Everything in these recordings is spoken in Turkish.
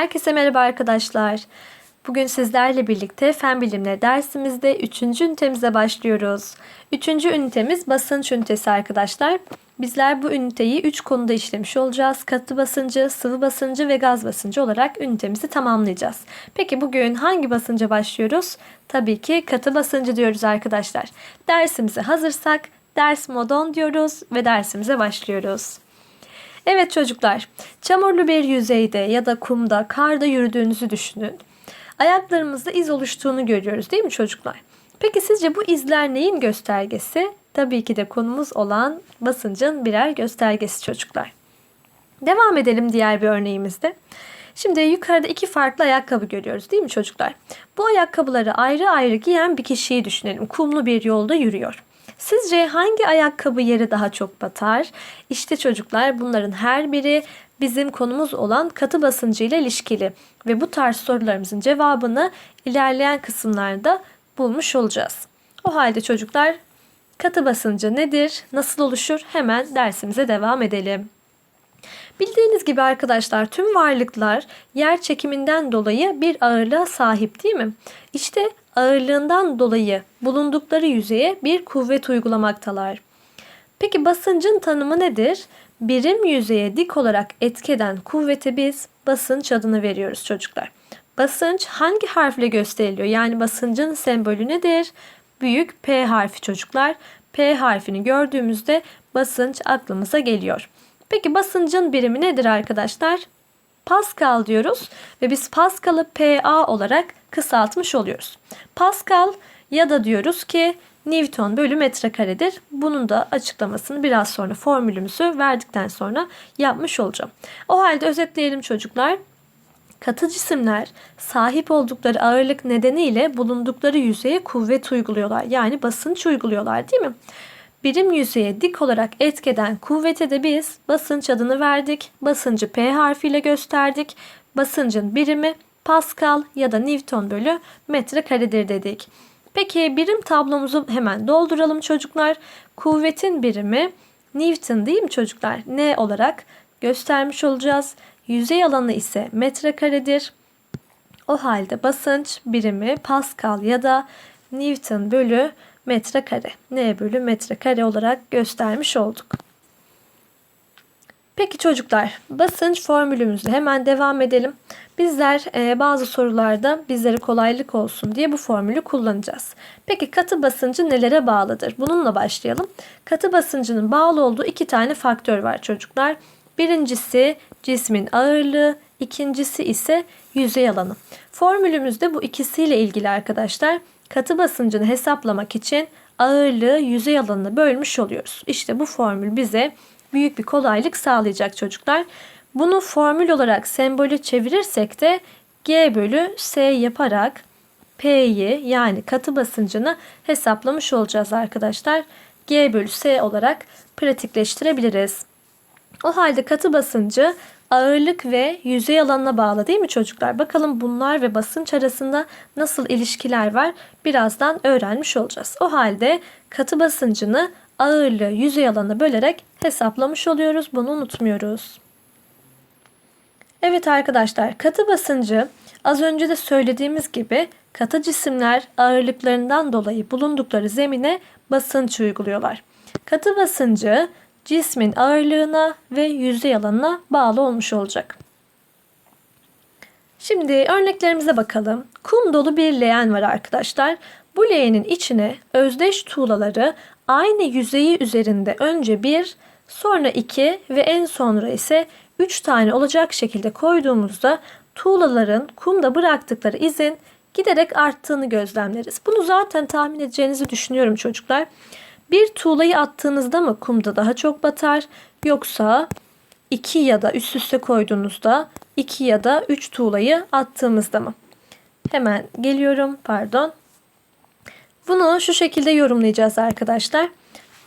Herkese merhaba arkadaşlar. Bugün sizlerle birlikte fen bilimleri dersimizde 3. ünitemize başlıyoruz. 3. ünitemiz basınç ünitesi arkadaşlar. Bizler bu üniteyi 3 konuda işlemiş olacağız. Katı basıncı, sıvı basıncı ve gaz basıncı olarak ünitemizi tamamlayacağız. Peki bugün hangi basınca başlıyoruz? Tabii ki katı basıncı diyoruz arkadaşlar. Dersimize hazırsak ders modon diyoruz ve dersimize başlıyoruz. Evet çocuklar, çamurlu bir yüzeyde ya da kumda, karda yürüdüğünüzü düşünün. Ayaklarımızda iz oluştuğunu görüyoruz değil mi çocuklar? Peki sizce bu izler neyin göstergesi? Tabii ki de konumuz olan basıncın birer göstergesi çocuklar. Devam edelim diğer bir örneğimizde. Şimdi yukarıda iki farklı ayakkabı görüyoruz değil mi çocuklar? Bu ayakkabıları ayrı ayrı giyen bir kişiyi düşünelim. Kumlu bir yolda yürüyor. Sizce hangi ayakkabı yeri daha çok batar? İşte çocuklar bunların her biri bizim konumuz olan katı basıncı ile ilişkili ve bu tarz sorularımızın cevabını ilerleyen kısımlarda bulmuş olacağız. O halde çocuklar katı basıncı nedir? Nasıl oluşur? Hemen dersimize devam edelim. Bildiğiniz gibi arkadaşlar tüm varlıklar yer çekiminden dolayı bir ağırlığa sahip değil mi? İşte ağırlığından dolayı bulundukları yüzeye bir kuvvet uygulamaktalar. Peki basıncın tanımı nedir? Birim yüzeye dik olarak etkeden kuvvete biz basınç adını veriyoruz çocuklar. Basınç hangi harfle gösteriliyor? Yani basıncın sembolü nedir? Büyük P harfi çocuklar. P harfini gördüğümüzde basınç aklımıza geliyor. Peki basıncın birimi nedir arkadaşlar? Pascal diyoruz ve biz Pascal'ı PA olarak kısaltmış oluyoruz. Pascal ya da diyoruz ki Newton bölü metrekaredir. Bunun da açıklamasını biraz sonra formülümüzü verdikten sonra yapmış olacağım. O halde özetleyelim çocuklar. Katı cisimler sahip oldukları ağırlık nedeniyle bulundukları yüzeye kuvvet uyguluyorlar. Yani basınç uyguluyorlar değil mi? Birim yüzeye dik olarak etkeden kuvvete de biz basınç adını verdik. Basıncı P harfiyle gösterdik. Basıncın birimi Pascal ya da Newton bölü metrekaredir dedik. Peki birim tablomuzu hemen dolduralım çocuklar. Kuvvetin birimi Newton değil mi çocuklar? Ne olarak göstermiş olacağız. Yüzey alanı ise metrekaredir. O halde basınç birimi Pascal ya da Newton bölü metrekare. N bölü metrekare olarak göstermiş olduk. Peki çocuklar basınç formülümüzle hemen devam edelim. Bizler e, bazı sorularda bizlere kolaylık olsun diye bu formülü kullanacağız. Peki katı basıncı nelere bağlıdır? Bununla başlayalım. Katı basıncının bağlı olduğu iki tane faktör var çocuklar. Birincisi cismin ağırlığı, ikincisi ise yüzey alanı. Formülümüzde bu ikisiyle ilgili arkadaşlar katı basıncını hesaplamak için ağırlığı yüzey alanına bölmüş oluyoruz. İşte bu formül bize büyük bir kolaylık sağlayacak çocuklar. Bunu formül olarak sembolü çevirirsek de G bölü S yaparak P'yi yani katı basıncını hesaplamış olacağız arkadaşlar. G bölü S olarak pratikleştirebiliriz. O halde katı basıncı ağırlık ve yüzey alanına bağlı değil mi çocuklar? Bakalım bunlar ve basınç arasında nasıl ilişkiler var birazdan öğrenmiş olacağız. O halde katı basıncını ağırlığı yüzey alanına bölerek hesaplamış oluyoruz. Bunu unutmuyoruz. Evet arkadaşlar katı basıncı az önce de söylediğimiz gibi katı cisimler ağırlıklarından dolayı bulundukları zemine basınç uyguluyorlar. Katı basıncı cismin ağırlığına ve yüzey alanına bağlı olmuş olacak. Şimdi örneklerimize bakalım. Kum dolu bir leğen var arkadaşlar. Bu leğenin içine özdeş tuğlaları aynı yüzeyi üzerinde önce bir, sonra iki ve en sonra ise üç tane olacak şekilde koyduğumuzda tuğlaların kumda bıraktıkları izin giderek arttığını gözlemleriz. Bunu zaten tahmin edeceğinizi düşünüyorum çocuklar. Bir tuğlayı attığınızda mı kumda daha çok batar yoksa iki ya da üst üste koyduğunuzda iki ya da üç tuğlayı attığımızda mı? Hemen geliyorum pardon. Bunu şu şekilde yorumlayacağız arkadaşlar.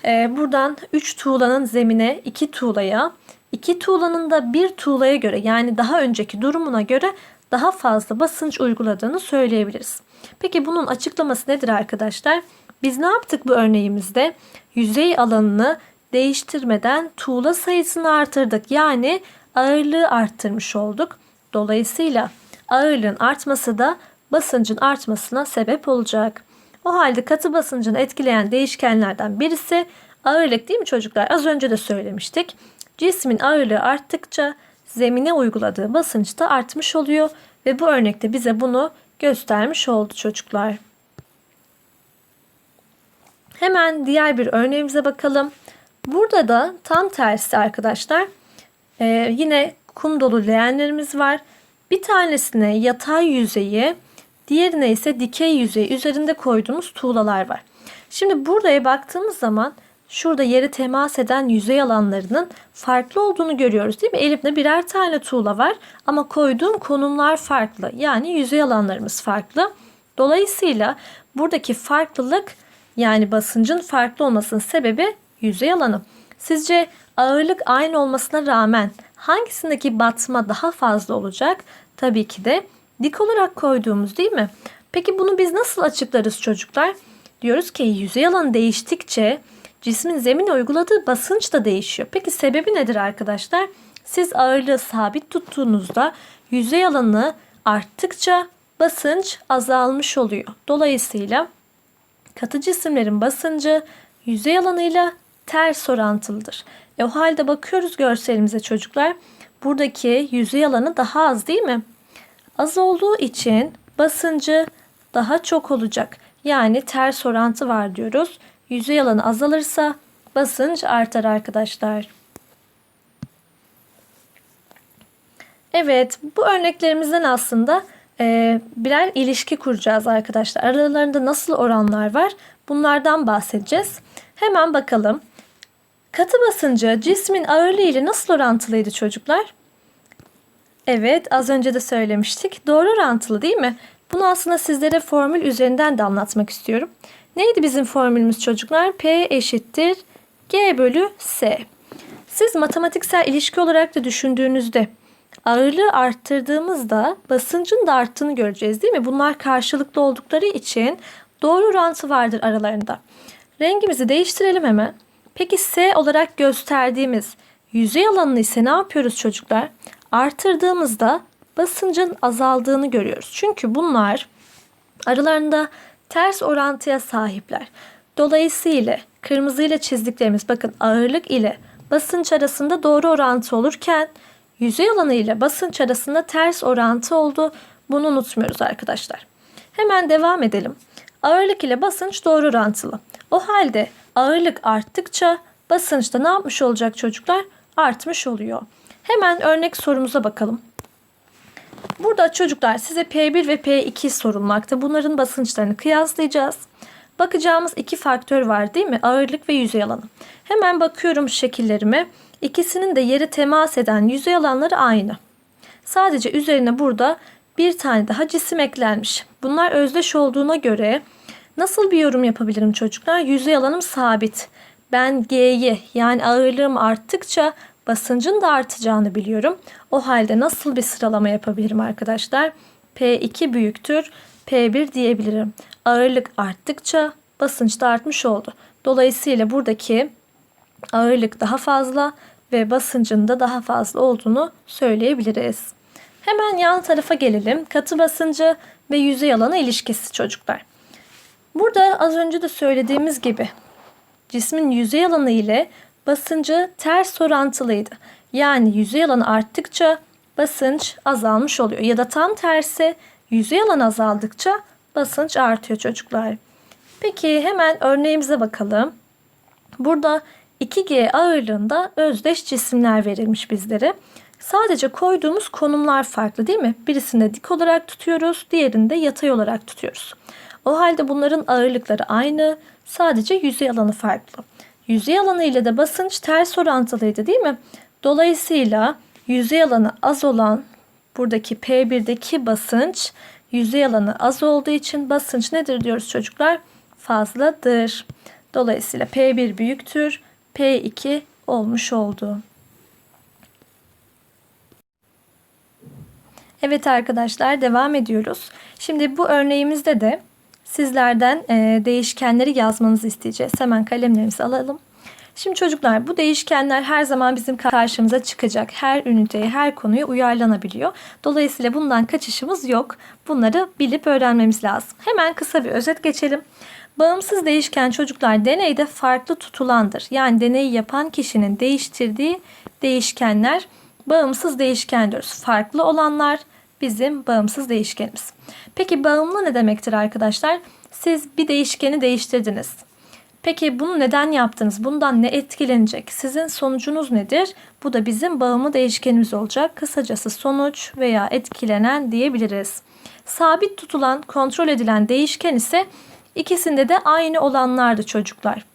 Ee, buradan 3 tuğlanın zemine 2 tuğlaya, 2 tuğlanın da 1 tuğlaya göre yani daha önceki durumuna göre daha fazla basınç uyguladığını söyleyebiliriz. Peki bunun açıklaması nedir arkadaşlar? Biz ne yaptık bu örneğimizde? Yüzey alanını değiştirmeden tuğla sayısını artırdık. Yani ağırlığı arttırmış olduk. Dolayısıyla ağırlığın artması da basıncın artmasına sebep olacak. O halde katı basıncını etkileyen değişkenlerden birisi ağırlık değil mi çocuklar? Az önce de söylemiştik. Cismin ağırlığı arttıkça zemine uyguladığı basınç da artmış oluyor ve bu örnekte bize bunu göstermiş oldu çocuklar. Hemen diğer bir örneğimize bakalım. Burada da tam tersi arkadaşlar. Ee, yine kum dolu leğenlerimiz var. Bir tanesine yatay yüzeyi, diğerine ise dikey yüzeyi üzerinde koyduğumuz tuğlalar var. Şimdi buraya baktığımız zaman şurada yere temas eden yüzey alanlarının farklı olduğunu görüyoruz değil mi? Elimde birer tane tuğla var ama koyduğum konumlar farklı. Yani yüzey alanlarımız farklı. Dolayısıyla buradaki farklılık yani basıncın farklı olmasının sebebi yüzey alanı. Sizce ağırlık aynı olmasına rağmen hangisindeki batma daha fazla olacak? Tabii ki de dik olarak koyduğumuz değil mi? Peki bunu biz nasıl açıklarız çocuklar? Diyoruz ki yüzey alanı değiştikçe cismin zemine uyguladığı basınç da değişiyor. Peki sebebi nedir arkadaşlar? Siz ağırlığı sabit tuttuğunuzda yüzey alanı arttıkça basınç azalmış oluyor. Dolayısıyla katı cisimlerin basıncı yüzey alanıyla ters orantılıdır. E o halde bakıyoruz görselimize çocuklar. Buradaki yüzey alanı daha az değil mi? Az olduğu için basıncı daha çok olacak. Yani ters orantı var diyoruz. Yüzey alanı azalırsa basınç artar arkadaşlar. Evet bu örneklerimizden aslında e, birer ilişki kuracağız arkadaşlar. Aralarında nasıl oranlar var bunlardan bahsedeceğiz. Hemen bakalım. Katı basıncı cismin ağırlığı ile nasıl orantılıydı çocuklar? Evet az önce de söylemiştik. Doğru orantılı değil mi? Bunu aslında sizlere formül üzerinden de anlatmak istiyorum. Neydi bizim formülümüz çocuklar? P eşittir G bölü S. Siz matematiksel ilişki olarak da düşündüğünüzde ağırlığı arttırdığımızda basıncın da arttığını göreceğiz değil mi? Bunlar karşılıklı oldukları için doğru orantı vardır aralarında. Rengimizi değiştirelim hemen. Peki S olarak gösterdiğimiz yüzey alanını ise ne yapıyoruz çocuklar? Artırdığımızda basıncın azaldığını görüyoruz. Çünkü bunlar aralarında ters orantıya sahipler. Dolayısıyla kırmızı ile çizdiklerimiz bakın ağırlık ile basınç arasında doğru orantı olurken yüzey alanı ile basınç arasında ters orantı oldu. Bunu unutmuyoruz arkadaşlar. Hemen devam edelim. Ağırlık ile basınç doğru orantılı. O halde ağırlık arttıkça basınç da ne yapmış olacak çocuklar? Artmış oluyor. Hemen örnek sorumuza bakalım. Burada çocuklar size P1 ve P2 sorulmakta. Bunların basınçlarını kıyaslayacağız. Bakacağımız iki faktör var değil mi? Ağırlık ve yüzey alanı. Hemen bakıyorum şekillerime. İkisinin de yere temas eden yüzey alanları aynı. Sadece üzerine burada bir tane daha cisim eklenmiş. Bunlar özdeş olduğuna göre nasıl bir yorum yapabilirim çocuklar? Yüzey alanım sabit. Ben G'yi yani ağırlığım arttıkça basıncın da artacağını biliyorum. O halde nasıl bir sıralama yapabilirim arkadaşlar? P2 büyüktür P1 diyebilirim. Ağırlık arttıkça basınç da artmış oldu. Dolayısıyla buradaki ağırlık daha fazla ve basıncın da daha fazla olduğunu söyleyebiliriz. Hemen yan tarafa gelelim. Katı basıncı ve yüzey alanı ilişkisi çocuklar. Burada az önce de söylediğimiz gibi cismin yüzey alanı ile basıncı ters orantılıydı. Yani yüzey alanı arttıkça basınç azalmış oluyor. Ya da tam tersi yüzey alanı azaldıkça basınç artıyor çocuklar. Peki hemen örneğimize bakalım. Burada 2G ağırlığında özdeş cisimler verilmiş bizlere. Sadece koyduğumuz konumlar farklı değil mi? Birisinde dik olarak tutuyoruz, diğerinde yatay olarak tutuyoruz. O halde bunların ağırlıkları aynı, sadece yüzey alanı farklı. Yüzey alanı ile de basınç ters orantılıydı değil mi? Dolayısıyla yüzey alanı az olan buradaki P1'deki basınç yüzey alanı az olduğu için basınç nedir diyoruz çocuklar? Fazladır. Dolayısıyla P1 büyüktür. P2 olmuş oldu. Evet arkadaşlar devam ediyoruz. Şimdi bu örneğimizde de sizlerden e, değişkenleri yazmanızı isteyeceğiz. Hemen kalemlerimizi alalım. Şimdi çocuklar bu değişkenler her zaman bizim karşımıza çıkacak. Her üniteye, her konuya uyarlanabiliyor. Dolayısıyla bundan kaçışımız yok. Bunları bilip öğrenmemiz lazım. Hemen kısa bir özet geçelim. Bağımsız değişken çocuklar deneyde farklı tutulandır. Yani deneyi yapan kişinin değiştirdiği değişkenler bağımsız değişken diyoruz. Farklı olanlar bizim bağımsız değişkenimiz. Peki bağımlı ne demektir arkadaşlar? Siz bir değişkeni değiştirdiniz. Peki bunu neden yaptınız? Bundan ne etkilenecek? Sizin sonucunuz nedir? Bu da bizim bağımlı değişkenimiz olacak. Kısacası sonuç veya etkilenen diyebiliriz. Sabit tutulan, kontrol edilen değişken ise ikisinde de aynı olanlardı çocuklar.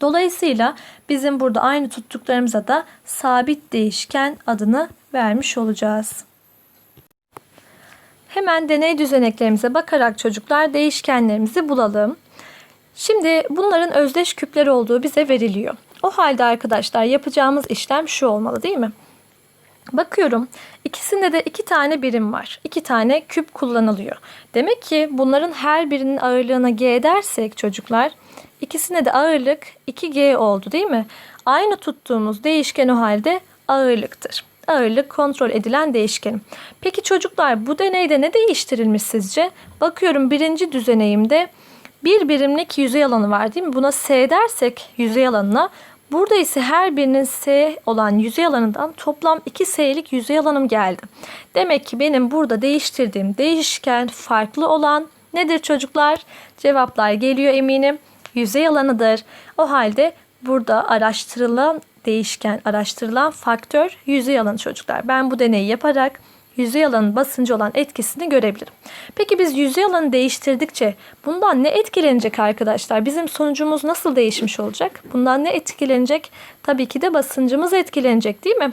Dolayısıyla bizim burada aynı tuttuklarımıza da sabit değişken adını vermiş olacağız. Hemen deney düzeneklerimize bakarak çocuklar değişkenlerimizi bulalım. Şimdi bunların özdeş küpler olduğu bize veriliyor. O halde arkadaşlar yapacağımız işlem şu olmalı değil mi? Bakıyorum ikisinde de iki tane birim var. İki tane küp kullanılıyor. Demek ki bunların her birinin ağırlığına G dersek çocuklar ikisine de ağırlık 2G oldu değil mi? Aynı tuttuğumuz değişken o halde ağırlıktır. Ağırlık kontrol edilen değişkenim. Peki çocuklar bu deneyde ne değiştirilmiş sizce? Bakıyorum birinci düzeneyimde bir birimlik yüzey alanı var değil mi? Buna S dersek yüzey alanına Burada ise her birinin S olan yüzey alanından toplam 2 S'lik yüzey alanım geldi. Demek ki benim burada değiştirdiğim değişken farklı olan nedir çocuklar? Cevaplar geliyor eminim. Yüzey alanıdır. O halde burada araştırılan değişken, araştırılan faktör yüzey alanı çocuklar. Ben bu deneyi yaparak yüzey alanın basıncı olan etkisini görebilirim. Peki biz yüzey alanı değiştirdikçe bundan ne etkilenecek arkadaşlar? Bizim sonucumuz nasıl değişmiş olacak? Bundan ne etkilenecek? Tabii ki de basıncımız etkilenecek değil mi?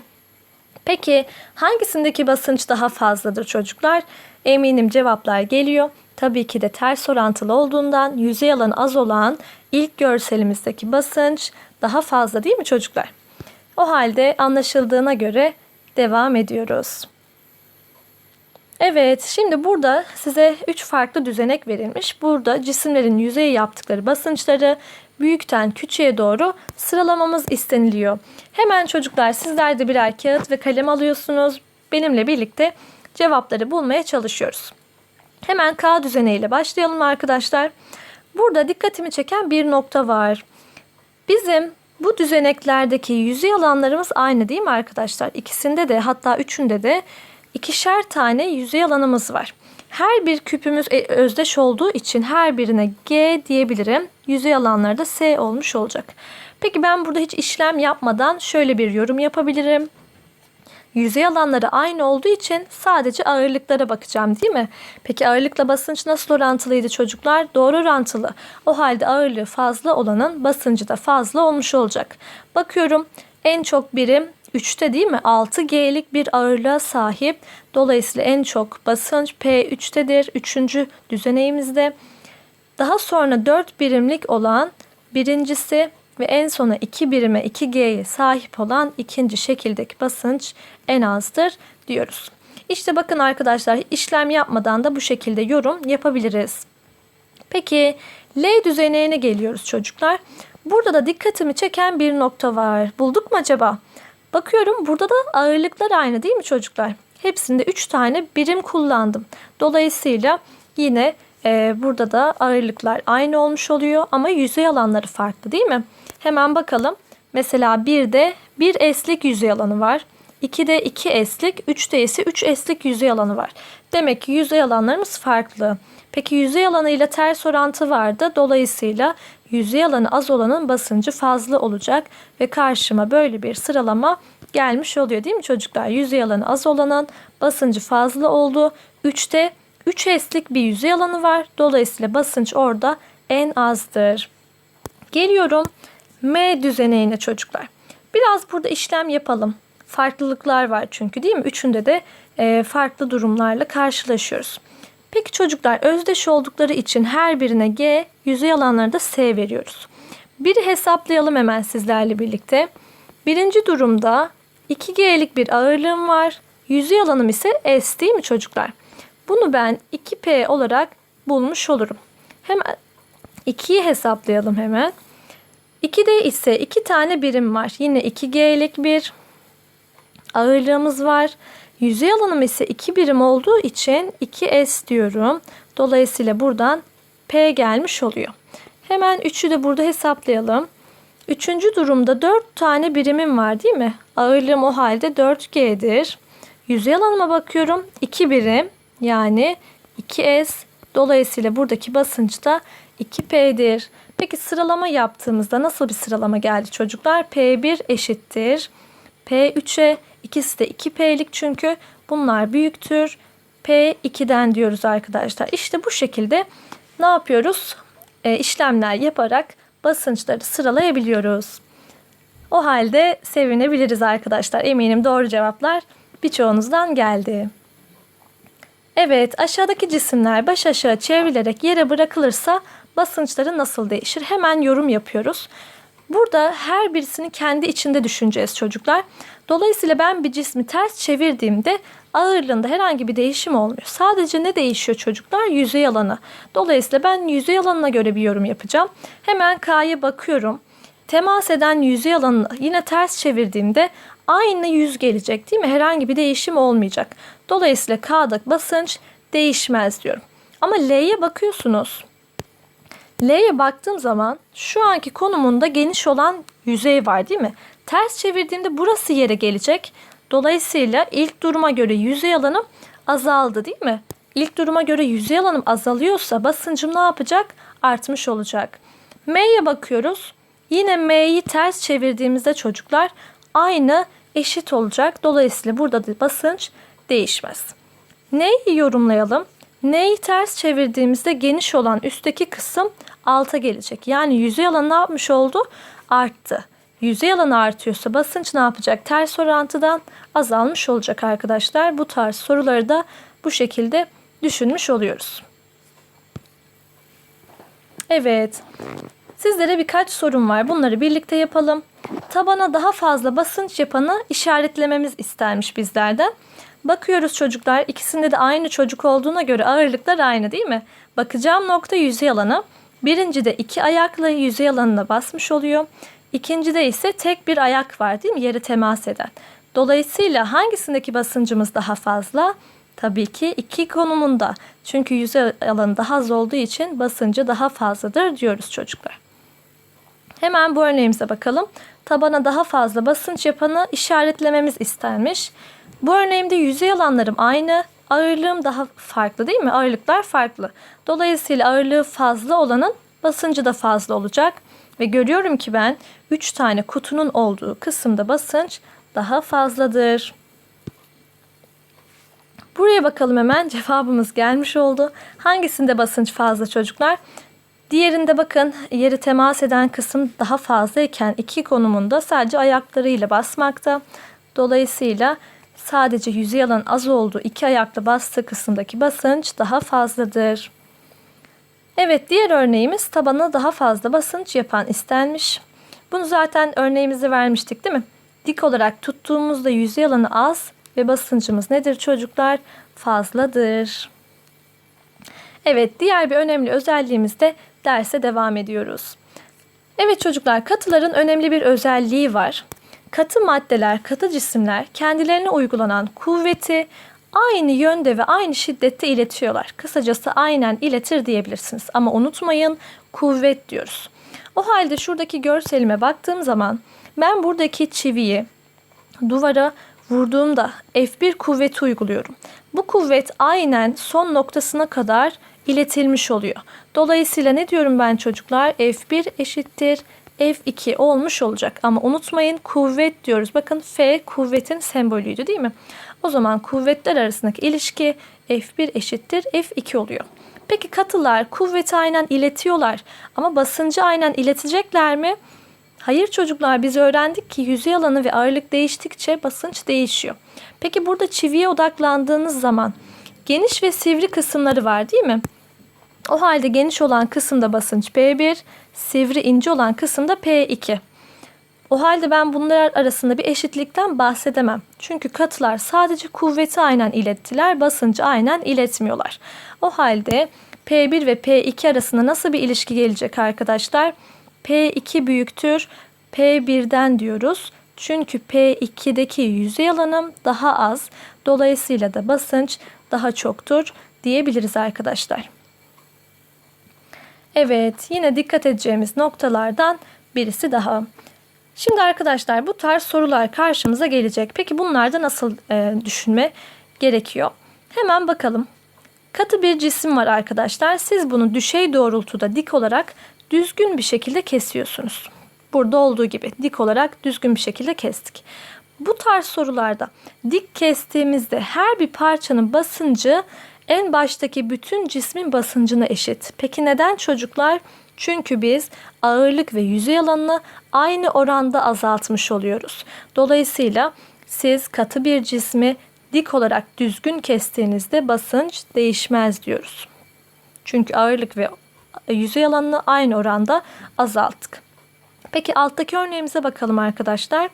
Peki hangisindeki basınç daha fazladır çocuklar? Eminim cevaplar geliyor. Tabii ki de ters orantılı olduğundan yüzey alanı az olan ilk görselimizdeki basınç daha fazla değil mi çocuklar? O halde anlaşıldığına göre devam ediyoruz. Evet, şimdi burada size 3 farklı düzenek verilmiş. Burada cisimlerin yüzeye yaptıkları basınçları büyükten küçüğe doğru sıralamamız isteniliyor. Hemen çocuklar sizler de birer kağıt ve kalem alıyorsunuz. Benimle birlikte cevapları bulmaya çalışıyoruz. Hemen K düzeneğiyle başlayalım arkadaşlar. Burada dikkatimi çeken bir nokta var. Bizim bu düzeneklerdeki yüzey alanlarımız aynı değil mi arkadaşlar? İkisinde de hatta üçünde de ikişer tane yüzey alanımız var. Her bir küpümüz e, özdeş olduğu için her birine G diyebilirim. Yüzey alanları da S olmuş olacak. Peki ben burada hiç işlem yapmadan şöyle bir yorum yapabilirim. Yüzey alanları aynı olduğu için sadece ağırlıklara bakacağım değil mi? Peki ağırlıkla basınç nasıl orantılıydı çocuklar? Doğru orantılı. O halde ağırlığı fazla olanın basıncı da fazla olmuş olacak. Bakıyorum en çok birim 3'te değil mi? 6G'lik bir ağırlığa sahip. Dolayısıyla en çok basınç P3'tedir. Üçüncü düzeneyimizde. Daha sonra 4 birimlik olan birincisi ve en sona 2 birime 2G'ye sahip olan ikinci şekildeki basınç en azdır diyoruz. İşte bakın arkadaşlar işlem yapmadan da bu şekilde yorum yapabiliriz. Peki L düzenine geliyoruz çocuklar. Burada da dikkatimi çeken bir nokta var. Bulduk mu acaba? Bakıyorum burada da ağırlıklar aynı değil mi çocuklar? Hepsinde 3 tane birim kullandım. Dolayısıyla yine e, burada da ağırlıklar aynı olmuş oluyor ama yüzey alanları farklı değil mi? Hemen bakalım. Mesela 1'de 1 eslik yüzey alanı var. 2'de 2 eslik, 3'te ise 3 eslik yüzey alanı var. Demek ki yüzey alanlarımız farklı. Peki yüzey alanı ile ters orantı vardı. Dolayısıyla yüzey alanı az olanın basıncı fazla olacak ve karşıma böyle bir sıralama gelmiş oluyor değil mi çocuklar? Yüzey alanı az olanın basıncı fazla oldu. 3'te 3 eslik bir yüzey alanı var. Dolayısıyla basınç orada en azdır. Geliyorum M düzeneyine çocuklar. Biraz burada işlem yapalım. Farklılıklar var çünkü değil mi? Üçünde de e, farklı durumlarla karşılaşıyoruz. Peki çocuklar özdeş oldukları için her birine G, yüzey alanlarına da S veriyoruz. Biri hesaplayalım hemen sizlerle birlikte. Birinci durumda 2G'lik bir ağırlığım var. Yüzey alanım ise S değil mi çocuklar? Bunu ben 2P olarak bulmuş olurum. Hemen 2'yi hesaplayalım hemen. 2'de ise iki tane birim var. Yine 2G'lik bir ağırlığımız var. Yüzey alanım ise 2 birim olduğu için 2S diyorum. Dolayısıyla buradan P gelmiş oluyor. Hemen 3'ü de burada hesaplayalım. Üçüncü durumda 4 tane birimim var değil mi? Ağırlığım o halde 4G'dir. Yüzey alanıma bakıyorum. 2 birim yani 2S. Dolayısıyla buradaki basınç da 2P'dir. Peki sıralama yaptığımızda nasıl bir sıralama geldi çocuklar? P1 eşittir. P3'e ikisi de 2P'lik çünkü bunlar büyüktür. P2'den diyoruz arkadaşlar. İşte bu şekilde ne yapıyoruz? E, işlemler yaparak basınçları sıralayabiliyoruz. O halde sevinebiliriz arkadaşlar. Eminim doğru cevaplar birçoğunuzdan geldi. Evet, aşağıdaki cisimler baş aşağı çevrilerek yere bırakılırsa basınçları nasıl değişir? Hemen yorum yapıyoruz. Burada her birisini kendi içinde düşüneceğiz çocuklar. Dolayısıyla ben bir cismi ters çevirdiğimde ağırlığında herhangi bir değişim olmuyor. Sadece ne değişiyor çocuklar? Yüzey alanı. Dolayısıyla ben yüzey alanına göre bir yorum yapacağım. Hemen K'ya bakıyorum. Temas eden yüzey alanını yine ters çevirdiğimde aynı yüz gelecek değil mi? Herhangi bir değişim olmayacak. Dolayısıyla K'daki basınç değişmez diyorum. Ama L'ye bakıyorsunuz. L'ye baktığım zaman şu anki konumunda geniş olan yüzey var değil mi? Ters çevirdiğimde burası yere gelecek. Dolayısıyla ilk duruma göre yüzey alanım azaldı değil mi? İlk duruma göre yüzey alanım azalıyorsa basıncım ne yapacak? Artmış olacak. M'ye bakıyoruz. Yine M'yi ters çevirdiğimizde çocuklar aynı eşit olacak. Dolayısıyla burada da basınç değişmez. Neyi yorumlayalım? N'yi ters çevirdiğimizde geniş olan üstteki kısım alta gelecek. Yani yüzey alanı ne yapmış oldu? Arttı. Yüzey alanı artıyorsa basınç ne yapacak? Ters orantıdan azalmış olacak arkadaşlar. Bu tarz soruları da bu şekilde düşünmüş oluyoruz. Evet. Sizlere birkaç sorum var. Bunları birlikte yapalım. Tabana daha fazla basınç yapanı işaretlememiz istermiş bizlerden. Bakıyoruz çocuklar. İkisinde de aynı çocuk olduğuna göre ağırlıklar aynı değil mi? Bakacağım nokta yüzey alanı. Birincide iki ayakla yüzey alanına basmış oluyor. İkincide ise tek bir ayak var değil mi? Yere temas eden. Dolayısıyla hangisindeki basıncımız daha fazla? Tabii ki iki konumunda. Çünkü yüzey alanı daha az olduğu için basıncı daha fazladır diyoruz çocuklar. Hemen bu örneğimize bakalım. Tabana daha fazla basınç yapanı işaretlememiz istenmiş. Bu örneğimde yüzey alanlarım aynı, ağırlığım daha farklı değil mi? Ağırlıklar farklı. Dolayısıyla ağırlığı fazla olanın basıncı da fazla olacak. Ve görüyorum ki ben 3 tane kutunun olduğu kısımda basınç daha fazladır. Buraya bakalım hemen cevabımız gelmiş oldu. Hangisinde basınç fazla çocuklar? Diğerinde bakın yeri temas eden kısım daha fazlayken iki konumunda sadece ayaklarıyla basmakta. Dolayısıyla sadece yüzey alan az olduğu iki ayakla bastığı kısımdaki basınç daha fazladır. Evet diğer örneğimiz tabana daha fazla basınç yapan istenmiş. Bunu zaten örneğimizi vermiştik değil mi? Dik olarak tuttuğumuzda yüzey alanı az ve basıncımız nedir çocuklar? Fazladır. Evet diğer bir önemli özelliğimiz de derse devam ediyoruz. Evet çocuklar katıların önemli bir özelliği var. Katı maddeler, katı cisimler kendilerine uygulanan kuvveti aynı yönde ve aynı şiddette iletiyorlar. Kısacası aynen iletir diyebilirsiniz. Ama unutmayın kuvvet diyoruz. O halde şuradaki görselime baktığım zaman ben buradaki çiviyi duvara vurduğumda F1 kuvveti uyguluyorum. Bu kuvvet aynen son noktasına kadar iletilmiş oluyor. Dolayısıyla ne diyorum ben çocuklar? F1 eşittir F2 olmuş olacak. Ama unutmayın kuvvet diyoruz. Bakın F kuvvetin sembolüydü değil mi? O zaman kuvvetler arasındaki ilişki F1 eşittir F2 oluyor. Peki katılar kuvveti aynen iletiyorlar ama basıncı aynen iletecekler mi? Hayır çocuklar biz öğrendik ki yüzey alanı ve ağırlık değiştikçe basınç değişiyor. Peki burada çiviye odaklandığınız zaman geniş ve sivri kısımları var değil mi? O halde geniş olan kısımda basınç P1, sivri ince olan kısımda P2. O halde ben bunlar arasında bir eşitlikten bahsedemem. Çünkü katılar sadece kuvveti aynen ilettiler, basıncı aynen iletmiyorlar. O halde P1 ve P2 arasında nasıl bir ilişki gelecek arkadaşlar? P2 büyüktür P1'den diyoruz. Çünkü P2'deki yüzey alanım daha az. Dolayısıyla da basınç daha çoktur diyebiliriz arkadaşlar. Evet, yine dikkat edeceğimiz noktalardan birisi daha. Şimdi arkadaşlar bu tarz sorular karşımıza gelecek. Peki bunlarda nasıl e, düşünme gerekiyor? Hemen bakalım. Katı bir cisim var arkadaşlar. Siz bunu düşey doğrultuda dik olarak düzgün bir şekilde kesiyorsunuz. Burada olduğu gibi dik olarak düzgün bir şekilde kestik. Bu tarz sorularda dik kestiğimizde her bir parçanın basıncı en baştaki bütün cismin basıncına eşit. Peki neden çocuklar? Çünkü biz ağırlık ve yüzey alanını aynı oranda azaltmış oluyoruz. Dolayısıyla siz katı bir cismi dik olarak düzgün kestiğinizde basınç değişmez diyoruz. Çünkü ağırlık ve yüzey alanını aynı oranda azalttık. Peki alttaki örneğimize bakalım arkadaşlar.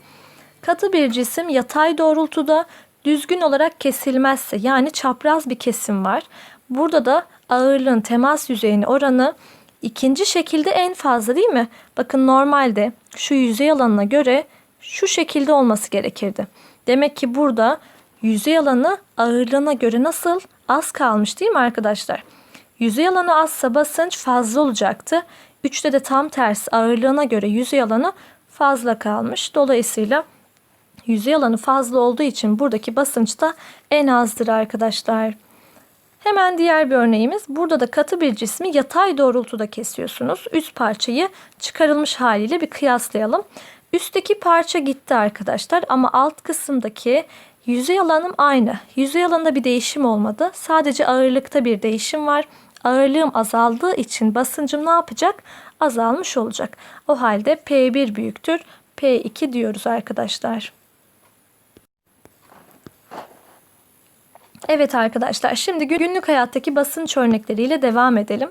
Katı bir cisim yatay doğrultuda düzgün olarak kesilmezse yani çapraz bir kesim var. Burada da ağırlığın temas yüzeyine oranı ikinci şekilde en fazla değil mi? Bakın normalde şu yüzey alanına göre şu şekilde olması gerekirdi. Demek ki burada yüzey alanı ağırlığına göre nasıl az kalmış değil mi arkadaşlar? Yüzey alanı azsa basınç fazla olacaktı. 3'te de tam tersi ağırlığına göre yüzey alanı fazla kalmış. Dolayısıyla yüzey alanı fazla olduğu için buradaki basınç da en azdır arkadaşlar. Hemen diğer bir örneğimiz. Burada da katı bir cismi yatay doğrultuda kesiyorsunuz. Üst parçayı çıkarılmış haliyle bir kıyaslayalım. Üstteki parça gitti arkadaşlar ama alt kısımdaki yüzey alanım aynı. Yüzey alanında bir değişim olmadı. Sadece ağırlıkta bir değişim var. Ağırlığım azaldığı için basıncım ne yapacak? Azalmış olacak. O halde P1 büyüktür. P2 diyoruz arkadaşlar. Evet arkadaşlar şimdi günlük hayattaki basınç örnekleriyle devam edelim.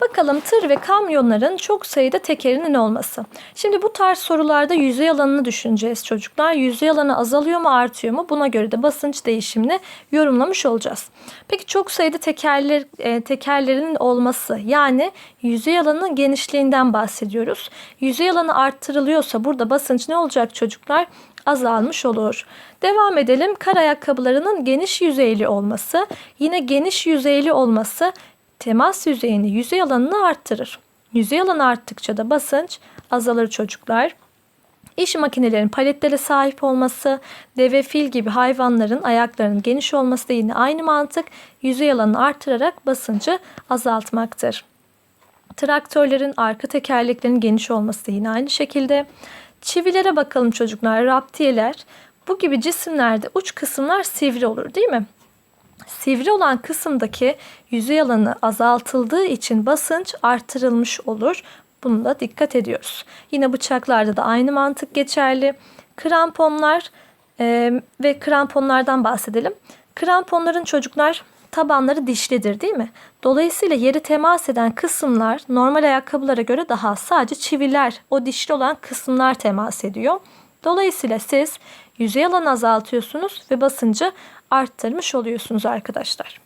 Bakalım tır ve kamyonların çok sayıda tekerinin olması. Şimdi bu tarz sorularda yüzey alanını düşüneceğiz çocuklar. Yüzey alanı azalıyor mu artıyor mu? Buna göre de basınç değişimini yorumlamış olacağız. Peki çok sayıda tekerler, e, tekerlerin olması yani yüzey alanının genişliğinden bahsediyoruz. Yüzey alanı arttırılıyorsa burada basınç ne olacak çocuklar? azalmış olur. Devam edelim. Kar ayakkabılarının geniş yüzeyli olması, yine geniş yüzeyli olması temas yüzeyini, yüzey alanını arttırır. Yüzey alanı arttıkça da basınç azalır çocuklar. İş makinelerin paletlere sahip olması, deve fil gibi hayvanların ayaklarının geniş olması da yine aynı mantık yüzey alanını artırarak basıncı azaltmaktır. Traktörlerin arka tekerleklerinin geniş olması da yine aynı şekilde. Çivilere bakalım çocuklar, raptiyeler. Bu gibi cisimlerde uç kısımlar sivri olur değil mi? Sivri olan kısımdaki yüzey alanı azaltıldığı için basınç artırılmış olur. Bunu da dikkat ediyoruz. Yine bıçaklarda da aynı mantık geçerli. Kramponlar e, ve kramponlardan bahsedelim. Kramponların çocuklar tabanları dişlidir değil mi? Dolayısıyla yeri temas eden kısımlar normal ayakkabılara göre daha. Sadece çiviler o dişli olan kısımlar temas ediyor. Dolayısıyla siz yüzey alanı azaltıyorsunuz ve basıncı arttırmış oluyorsunuz arkadaşlar.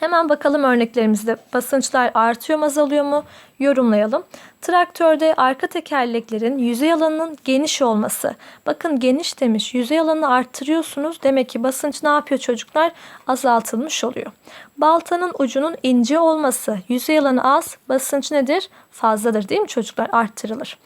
Hemen bakalım örneklerimizde basınçlar artıyor mu azalıyor mu yorumlayalım. Traktörde arka tekerleklerin yüzey alanının geniş olması. Bakın geniş demiş yüzey alanını arttırıyorsunuz. Demek ki basınç ne yapıyor çocuklar? Azaltılmış oluyor. Baltanın ucunun ince olması. Yüzey alanı az basınç nedir? Fazladır değil mi çocuklar? Arttırılır.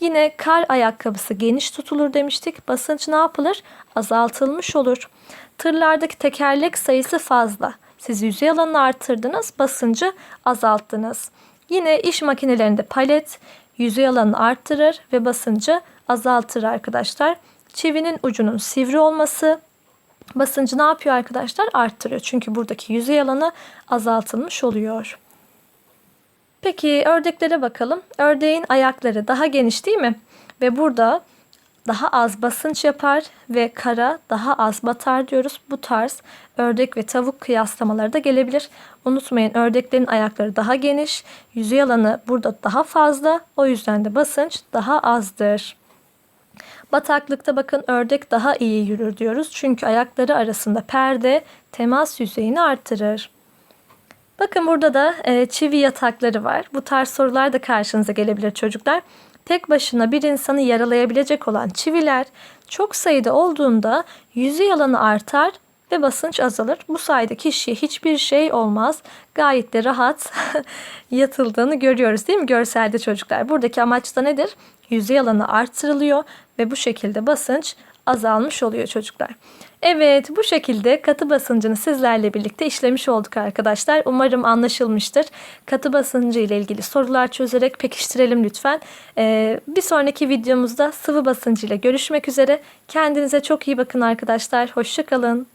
Yine kar ayakkabısı geniş tutulur demiştik. Basınç ne yapılır? Azaltılmış olur. Tırlardaki tekerlek sayısı fazla. Siz yüzey alanını arttırdınız, basıncı azalttınız. Yine iş makinelerinde palet yüzey alanını arttırır ve basıncı azaltır arkadaşlar. Çivinin ucunun sivri olması basıncı ne yapıyor arkadaşlar? Arttırıyor. Çünkü buradaki yüzey alanı azaltılmış oluyor. Peki ördeklere bakalım. Ördeğin ayakları daha geniş değil mi? Ve burada daha az basınç yapar ve kara daha az batar diyoruz. Bu tarz ördek ve tavuk kıyaslamaları da gelebilir. Unutmayın ördeklerin ayakları daha geniş, yüzey alanı burada daha fazla. O yüzden de basınç daha azdır. Bataklıkta bakın ördek daha iyi yürür diyoruz. Çünkü ayakları arasında perde temas yüzeyini artırır. Bakın burada da e, çivi yatakları var. Bu tarz sorular da karşınıza gelebilir çocuklar. Tek başına bir insanı yaralayabilecek olan çiviler çok sayıda olduğunda yüzey alanı artar ve basınç azalır. Bu sayede kişiye hiçbir şey olmaz. Gayet de rahat yatıldığını görüyoruz değil mi görselde çocuklar? Buradaki amaç da nedir? Yüzey alanı artırılıyor ve bu şekilde basınç azalmış oluyor çocuklar. Evet bu şekilde katı basıncını sizlerle birlikte işlemiş olduk arkadaşlar. Umarım anlaşılmıştır. Katı basıncı ile ilgili sorular çözerek pekiştirelim lütfen. Ee, bir sonraki videomuzda sıvı basıncı ile görüşmek üzere. Kendinize çok iyi bakın arkadaşlar. Hoşçakalın.